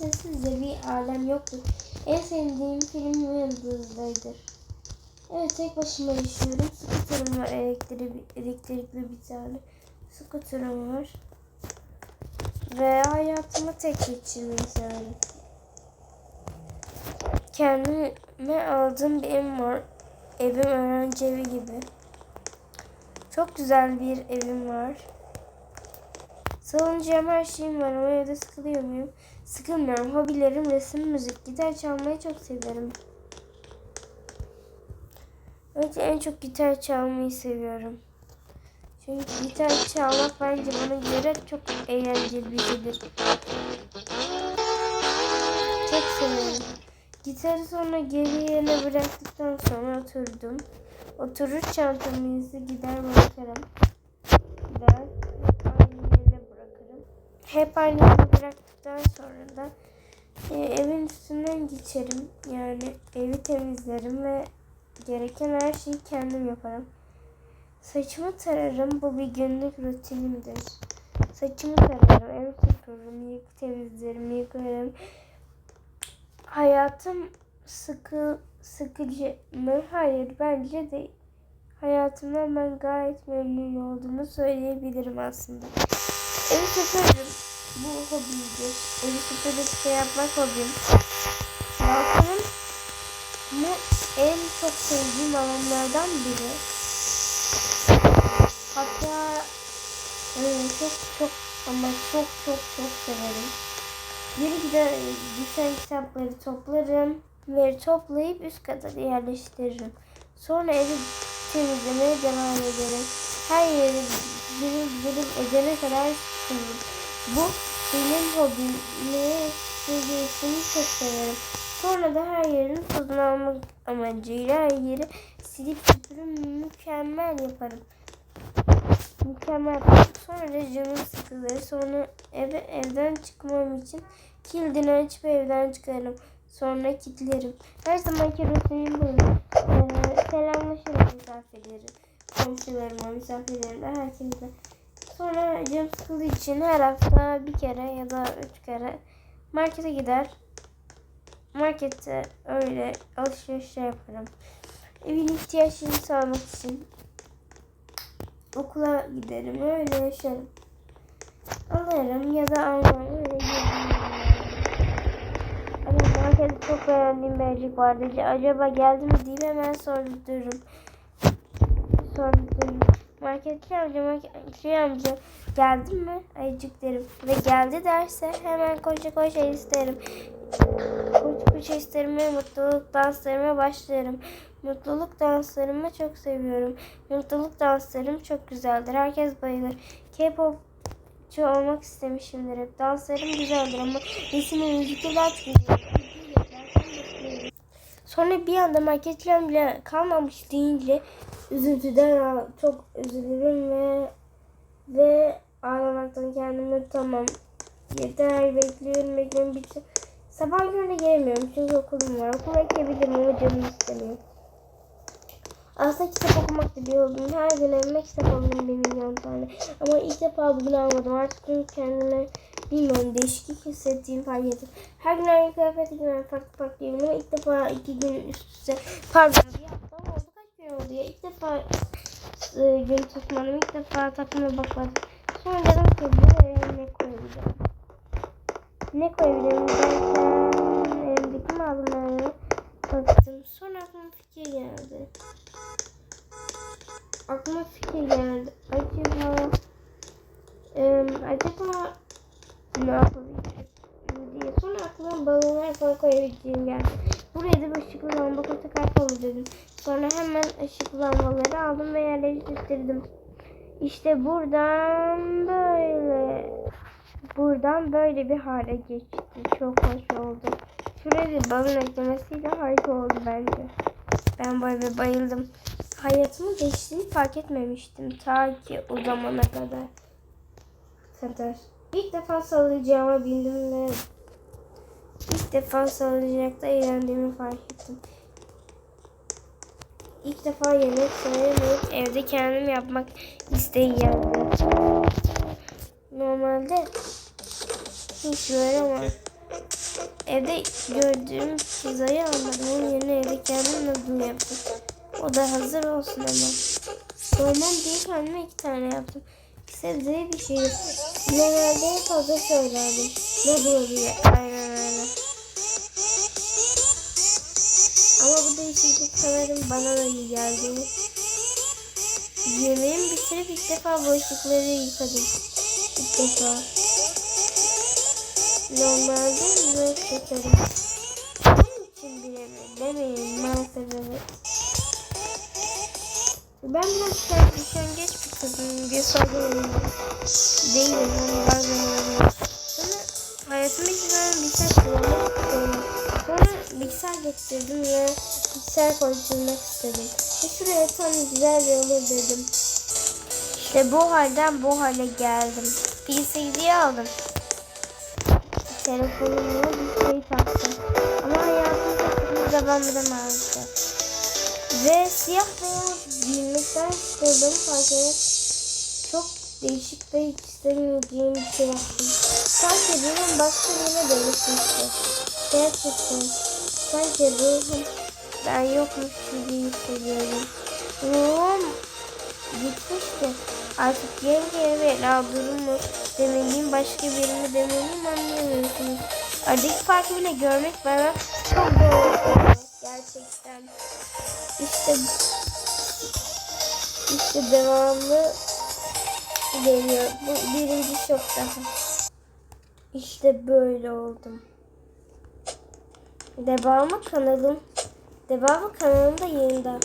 sessizce bir alem yoktur. En sevdiğim film Yıldız'daydır. Evet tek başıma yaşıyorum. Skuterim var elektrikli, elektrikli bir tane. Skuterim var. Ve hayatımı tek geçirmeyi severim. Kendime aldığım bir evim var. Evim öğrenci evi gibi. Çok güzel bir evim var. Salıncağım her şeyim var ama evde sıkılıyor muyum? Sıkılmıyorum. Hobilerim resim, müzik, gitar çalmayı çok severim. Evet en çok gitar çalmayı seviyorum. Çünkü gitar çalmak bence bana göre çok eğlenceli bir şeydir. Çok severim. Gitarı sonra geri yerine bıraktıktan sonra oturdum. Oturur çantamı gider bırakırım. Gider. Hep aynı bıraktıktan sonra da e, evin üstünden geçerim. Yani evi temizlerim ve gereken her şeyi kendim yaparım. Saçımı tararım. Bu bir günlük rutinimdir. Saçımı tararım. Evi süpürürüm. Yık temizlerim. Yıkarım. Hayatım sıkı sıkıcı mı? Hayır bence değil. Hayatımdan ben gayet memnun olduğumu söyleyebilirim aslında. Evi süpürürüm. Bu hobimdir. Evi süpürüp şey yapmak hobim. Balkonum mu en çok sevdiğim alanlardan biri. Hatta e, çok çok ama çok çok çok severim. Geri gider, düşen kitapları toplarım ve toplayıp üst kata yerleştiririm. Sonra evi temizlemeye devam ederim. Her yeri birim birim edene kadar süpürürüm. Bu benim hobim. Ne sevdiğimi çok severim. Sonra da her yerin tozunu almak amacıyla her yeri silip süpürüp mükemmel yaparım. Mükemmel. Sonra da canım sıkılır. Sonra eve evden çıkmam için kilidini açıp evden çıkarım. Sonra kilitlerim. Her zamanki rutinim böyle. Ee, selamlaşırım misafirleri. Komşularıma, misafirlerime, herkese. Sonra canım sıkıldığı için her hafta bir kere ya da üç kere markete gider. Markette öyle alışveriş yaparım. Evin ihtiyaçlarını sağlamak için okula giderim. Öyle yaşarım. Alırım ya da almam. Öyle. Evet markette çok beğendiğim bir ayıcık vardı. Acaba geldi mi diye hemen sordururum. Sordururum. Marketçi amca, marketçi amca geldi mi ayıcık derim. Ve geldi derse hemen koşa koşa isterim. Koşa koşa isterim ve mutluluk danslarıma başlarım. Mutluluk danslarımı çok seviyorum. Mutluluk danslarım çok güzeldir. Herkes bayılır. K-popçu olmak istemişimdir hep. Danslarım güzeldir ama resimim müzikler çıkıyor. Sonra bir anda marketçiler bile kalmamış deyince üzüntüden çok üzülürüm ve ve ağlamaktan kendimi tutamam. Yeter bekliyorum bekliyorum bitsin. Sabah günü gelemiyorum çünkü okulum var. Okula gidebilirim ama canım istemiyor. Aslında kitap okumak da bir. Her gün evime kitap aldım bir milyon tane. Ama ilk defa bugün almadım. Artık çünkü kendime bilmiyorum değişiklik hissettiğim fark ettim. Her gün aynı kıyafet giyiyorum. Farklı farklı giyiyorum. Ama ilk defa iki gün üst üste pardon bir hafta mı oldu kaç gün oldu ya. İlk defa e, gün tutmadım. İlk defa takıma bakmadım. Sonra dedim ki buraya ne koyabilirim? Ne koyabilirim derken elimdeki malzemeleri baktım. Sonra aklıma fikir geldi. Aklıma fikir geldi. Acaba e, acaba ne yapabilirim diye. Sonra aklıma balonlar falan koyabileceğim geldi. Buraya da bir ışıklı lamba koysak dedim. Sonra hemen ışıklı lambaları aldım ve yerleştirdim. İşte buradan böyle buradan böyle bir hale geçti. Çok hoş oldu. Bir balon eklemesiyle harika oldu bence. Ben böyle bayıldım. Hayatımın değiştiğini fark etmemiştim. Ta ki o zamana kadar. kadar. İlk defa sallayacağıma bindim ve ilk defa sallayacakta eğlendiğimi fark ettim. İlk defa yemek söyleyemeyip evde kendim yapmak isteği geldi. Normalde hiç böyle ama Evde gördüğüm pizzayı almadım. Onun yerine evde kendim noodle yaptım. O da hazır olsun ama. Doymam diye kendime iki tane yaptım. Sebzeli bir şey. Genelde hep hazır söylerdim. Noodle diye. Aynen öyle. Ama bu değişiklik sanırım bana da iyi geldi. Yemeğimi bitirip ilk defa bulaşıkları yıkadım. İlk defa. Normalde böyle çekerim. Bunun için bile mi? Demeyin evet. Ben biraz üşengeç bir kızım. Bir sorun Değilim. Hani bazen oluyor. Sonra hayatımda hiç böyle bilgisayar kullanmak istiyorum. Sonra bilgisayar getirdim ve bilgisayar konuşturmak istedim. Ve şuraya tam güzel bir olur dedim. İşte bu halden bu hale geldim. PC'yi aldım. Telefonumla bir şey taktım. Ama hayatımda zaman maalesef. Ve siyah beyaz giyinmekten sıkıldım fark. Çok değişik ve hiç istemeyeceğim bir şey yaptım. Sanki ruhum başka birine dönüşmüştü. Gerçekten. Sanki ruhum ben yokmuş gibi hissediyorum. Ruhum gitmişti. Artık yenge ve la durumu demeliyim, başka birini demeliyim anlayamıyorsunuz. Aradaki farkı bile görmek bana çok doğru. Gerçekten. İşte işte devamlı geliyor. Bu birinci şok daha. İşte böyle oldum. Devamı kanalım. Devamı kanalımda yayında.